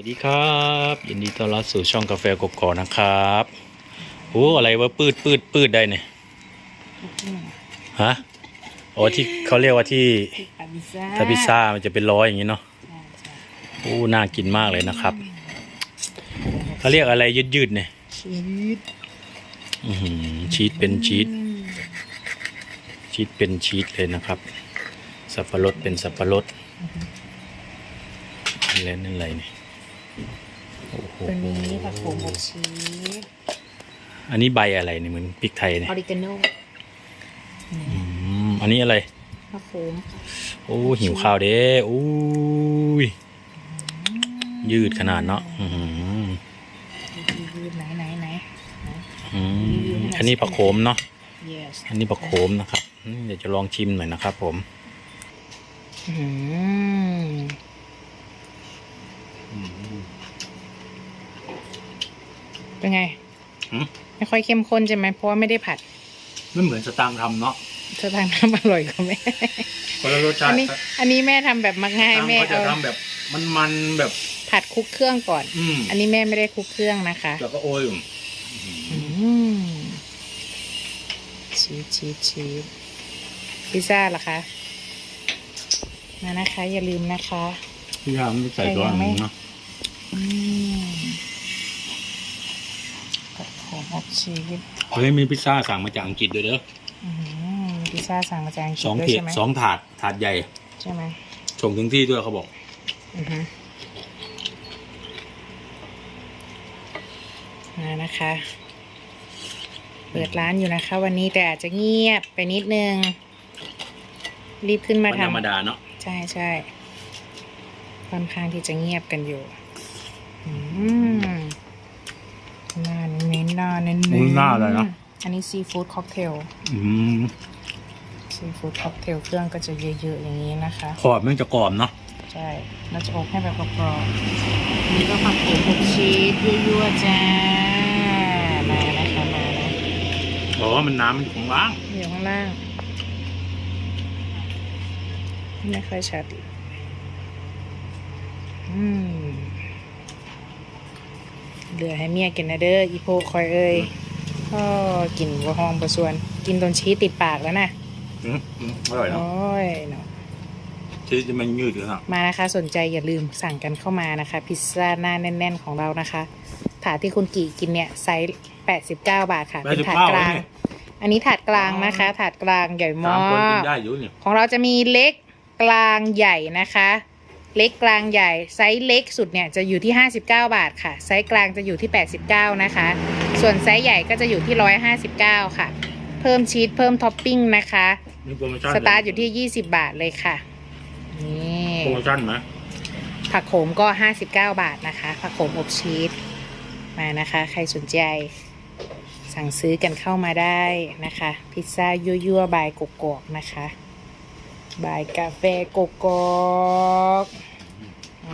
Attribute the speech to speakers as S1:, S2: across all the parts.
S1: วัสดีครับยินดีต้อนรับสู่ช่องกาแฟกกอกนะครับโอ้อะไรวะปืดปืดปืดได้เนี่ยฮะอ๋อที่เขาเรียกว่าที่
S2: ปาพิซซ่า
S1: ถ้าพิซซ่ามันจะเป็นร้อยอย่างนี้เนาะ
S2: ใช่ใช่
S1: โอ้น่ากินมากเลยนะครับเขาเรียกอะไรยืดยืดๆเนี่ย
S2: ชีส
S1: อื้อหือชีสเป็นชีสชีสเป็นชีสเลยนะครับ สับปะรดเป็นสับปะรดอะไรนั่นอะไรเนี่ยโอ้โห
S2: ตัวนี้ผักโขมอบชีส
S1: อันนี้ใบอะไรเนี่ยเหมือนพริกไทยเนี่ย
S2: ออริกาโน่
S1: อืมอันนี้อะไร
S2: ผักโขม
S1: โอ้หิวข้าวเด้อู้ยยืดขนาดเนาะอื้อหือ
S2: ยืดไหนไหนไหน
S1: อืมอันนี้ผักโขมเนาะ
S2: yes
S1: อันนี้ผักโขมนะครับอืมเดี๋ยวจะลองชิมหน่อยนะครับผม
S2: อืม เป็นไง
S1: หืม
S2: ไม่ค่อยเข้มข้นใช่ไหมเพราะว่าไม่ได้ผัด
S1: ไม่เหมือนสตางค์ทำเนาะ
S2: เธอทางน้ำอร่อยกว่าแม่
S1: คนละรสชา
S2: อัน
S1: ติ
S2: นี้ อันนี้แม่ทำแบบมักง่าย
S1: สตางค์
S2: แม่
S1: เขาจะ
S2: เอา
S1: ทำแบบมันๆแบบ
S2: ผัดคลุกเครื่องก่อน
S1: อืม
S2: อันนี้แม่ไม่ได้คลุกเครื่องนะคะ
S1: แล้วก็โอ้ย
S2: อืมชีสชีสชีสพิซซ่าเหรอคะ มานะคะ อย่าลืมนะคะ
S1: พี่ทำใส่ตัว
S2: ใส่ยังไม่
S1: นี้เนาะ
S2: อืมผั ดของอบชีส
S1: เฮ้ยมีพิซซ่าสั่งมาจากอังกฤษด้วยเด้อ
S2: อืมพิซซ่าสั่งมาจากอังกฤษ
S1: สอง
S2: ด้วย
S1: เพีย
S2: ใช่ไหม
S1: สองถาดถาดใหญ่
S2: ใช่ไหม
S1: ส่งถึงที่ด้วยเขาบอก
S2: อือฮึมานะคะ เปิดร้านอยู่นะคะ วันนี้แต่อาจจะเงียบไปนิดนึง รีบขึ้นมา
S1: วันธรรม
S2: ทำ
S1: ดาเนาะ
S2: ใช่ใช่ค่อนข้างที่จะเงียบกันอยู่ อืมหน้า เน้นๆหน้าเน้นๆ
S1: อุ้ยหน้าเลยเนาะ
S2: อันนี้ซีฟู้ดค็อกเทล
S1: อืม
S2: ซีฟู้ดค็อกเทลเครื่องก็จะเยอะๆอย่างนี้นะคะ
S1: ขอบมันจะกรอบเนาะ
S2: ใช่เราจะอบให้แบบกรอบๆนี่ก็ผักโขมอบชีสยั่วๆจ้ามานะคะมานะ
S1: อ๋อมันน้ำมันอยู่ข้างล่าง
S2: อยู่ข้างล่าง ไม่ค่อยชัดอีกอืม เหลือให้เมียกินนะเด้ออีโพคอยเอ้ยก็กินวัวหองประส่วน กินตนชี้ติดปากแล้วนะ
S1: อืมอืมอร่อยเนาะ
S2: โอ้ยเนาะ
S1: ชีสมันยืดอยู่ฮะ
S2: มานะคะ สนใจอย่าลืมสั่งกันเข้ามานะคะ พิซซ่าหน้าแน่น ๆ ของเรานะคะถาดที่คุณกี่กินเนี่ยไซส์89 บาทค่ะเป็นถาดกลาง อันนี้ถาดกลางนะคะ ถาดกลางใหญ่มา
S1: สามคนกิน
S2: ก
S1: ได้อยู่เนี่ย
S2: ของเราจะมีเล็กกลางใหญ่นะคะ เล็กกลางใหญ่ ไซส์เล็กสุดเนี่ยจะอยู่ที่ 59 บาทค่ะ ไซส์กลางจะอยู่ที่ 89 นะคะ ส่วนไซส์ใหญ่ก็จะอยู่ที่ 159 ค่ะ เพิ่มชีสเพิ่มท็อปปิ้งนะคะ
S1: มีโปรโมชั่น
S2: สตาร์ทอยู่ที่ 20 บาทเลยค่ะ นี่
S1: โปรโมชั่นไหม
S2: ผักโขมก็ 59 บาทนะคะ ผักโขมอบชีสมานะคะ ใครสนใจสั่งซื้อกันเข้ามาได้นะคะ พิซซ่ายั่วๆบายกกอกนะคะ บายกาแฟกกอก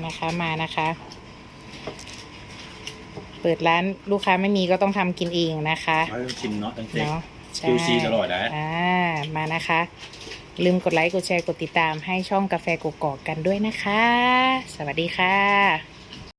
S2: นะคะมานะคะ เปิดร้านลูกค้าไม่มีก็ต้องทำกินเองนะคะ
S1: ให้ชิมเนาะตั้งแต่
S2: เนาะใช่
S1: QC ตลอดนะ
S2: อ่ามานะคะ ลืมกดไลค์กดแชร์กดติดตามให้ช่องกาแฟกกอกกันด้วยนะคะ สวัสดีค่ะ